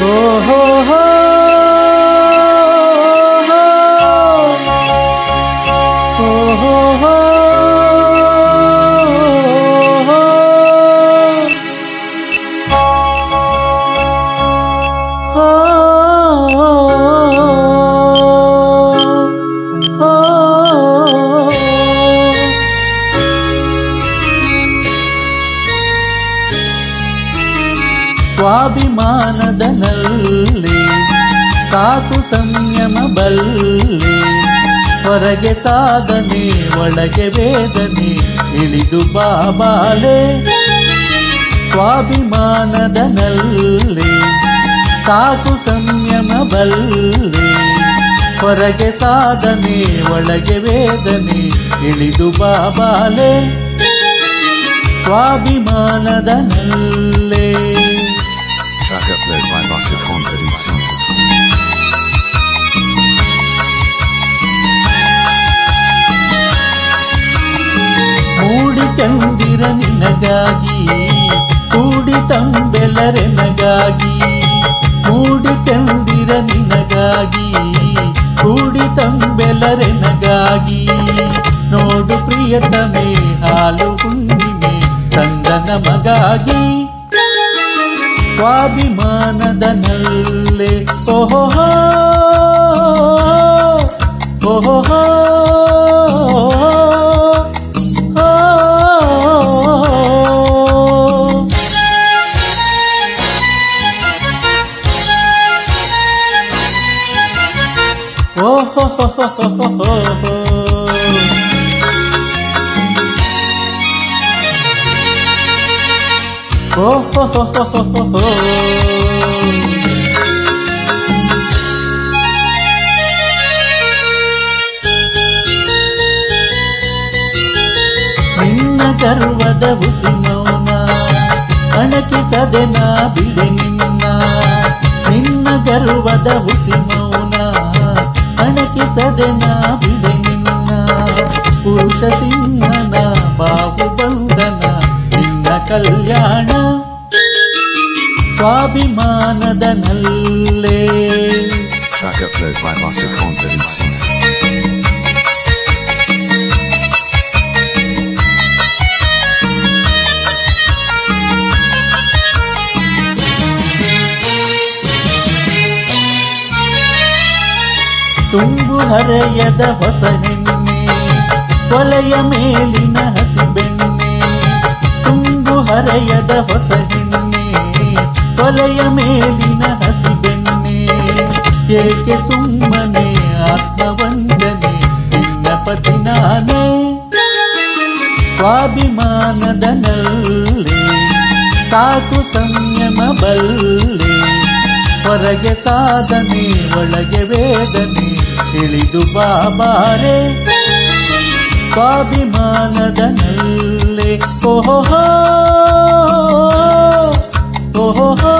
oh. oh ಸ್ವಾಭಿಮಾನದ ಕಾತು ಸಂಯಮ ಬಲ್ಲಿ, ಹೊರಗೆ ಸಾಧನೆ, ಒಳಗೆ ವೇದನೆ, ಇಳಿದು ಬಾಬಾಲೆ ಸ್ವಾಭಿಮಾನದನಲ್ಲಿ ಕಾತು ಸಂಯಮ ಬಲ್ಲೆ, ಹೊರಗೆ ಸಾಧನೆ, ಒಳಗೆ ವೇದನೆ, ಇಳಿದು ಬಾಬಾಲೆ ಸ್ವಾಭಿಮಾನದ upload by Vasu Confidence Center. ಮೂಡಿ ಚಂದಿರ ನಿನಗಾಗಿ, ಕೂಡಿ ತಂಬೆಲರೆನಗಾಗಿ ಮೂಡಿ ಚಂದಿರ ನಿನಗಾಗಿ, ಕೂಡಿ ತಂಬೆಲರೆನಗಾಗಿ ನೋಡು ಪ್ರಿಯತಮೆ, ಹಾಲು ಹುಣ್ಣಿಮೆ ತಂದನ ನಮಗಾಗಿ ಸ್ವಾಭಿಮಾನದ ನಲ್ಲೆ ಓಹೋ ಓಹೋ ನಿನ್ನ ಗರ್ವದ ಹುಸಿ ಮೌನ ಅಣಕಿಸದೆ ನಾ ಬಿಡೆ ನಿನ್ನ ನಿನ್ನ ಗರ್ವದ ಹುಸಿ ಮೌನ ಅಣಕಿಸದೆ ನಾ ಬಿಡೆ ನಿನ್ನ ಪುರುಷ ಸಿಂಹನ ಸ್ವಾಭಿಮಾನದ ನಲ್ಲೇ Track upload by Vasu Confidence Center. ತುಂಬು ಹರೆಯದ ಹೊಸ ಹೆಣ್ಣೆ ಕೊಲೆಯ ಮೇಲಿನ ಹಸಿಬೆಣ್ಣೆ ತುಂಬು ಹರೆಯದ ಹೊಸ ಹೆಣ್ಣೆ ಕೊಲೆಯ ಮೇಲಿನ ಹಸಿಬೆನ್ನೆ ಏಕೆ ಸುಮ್ಮನೆ ಆತ್ಮವಂದನೆ ನಿನ್ನ ಪತಿ ನಾನೇ ಸ್ವಾಭಿಮಾನದ ನಲ್ಲೆ ಸಾಕು ಸಂಯಮ ಬಲ್ಲೆ, ಹೊರಗೆ ಸಾಧನೆ, ಒಳಗೆ ವೇದನೆ ಇಳಿದು ಬಾಬಾರೆ. ಸ್ವಾಭಿಮಾನದ ನಲ್ಲೆ ಓಹೋ ಓಹೋ